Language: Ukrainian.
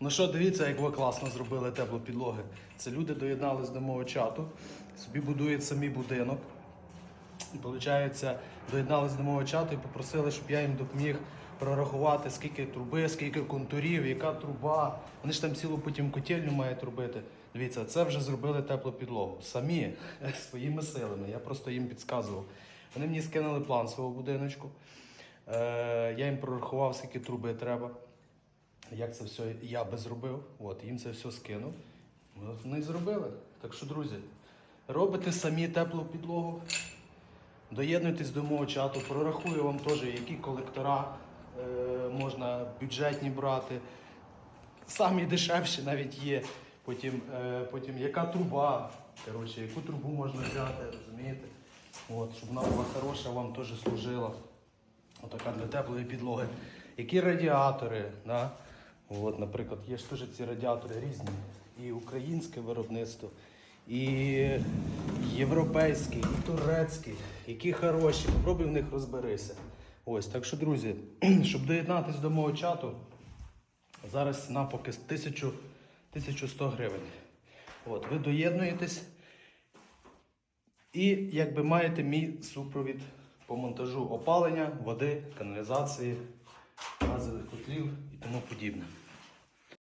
Ну що, дивіться, як ви класно зробили теплопідлоги. Це люди доєднались до мого чату, собі будують самі будинок. І виходить, доєднались до мого чату і попросили, щоб я їм допоміг прорахувати, скільки труби, скільки контурів, яка труба. Вони ж там цілу потім котельню мають робити. Дивіться, це вже зробили теплопідлогу. Самі своїми силами. Я просто їм підказував. Вони мені скинули план свого будиночку. Е, я їм прорахував, скільки труби треба. Як це все я би зробив. От, їм це все скинув. Вони зробили. Так що, друзі, робите самі теплу підлогу. Доєднуйтесь до мого чату, прорахую вам теж, які колектора е, можна бюджетні брати. Самі дешевші навіть є. Потім, е, потім яка труба, коротше, яку трубу можна взяти, розумієте? От, щоб вона була хороша, вам теж служила. Отака для теплої підлоги. Які радіатори, да? От, наприклад, є ж теж ці радіатори різні. І українське виробництво, і європейський, і турецький, які хороші. Попробуй в них розберися. Ось, так що, друзі, щоб доєднатися до мого чату, зараз ціна поки 1000, 1100 гривень. От, ви доєднуєтесь і якби маєте мій супровід по монтажу опалення, води, каналізації, тому подібне.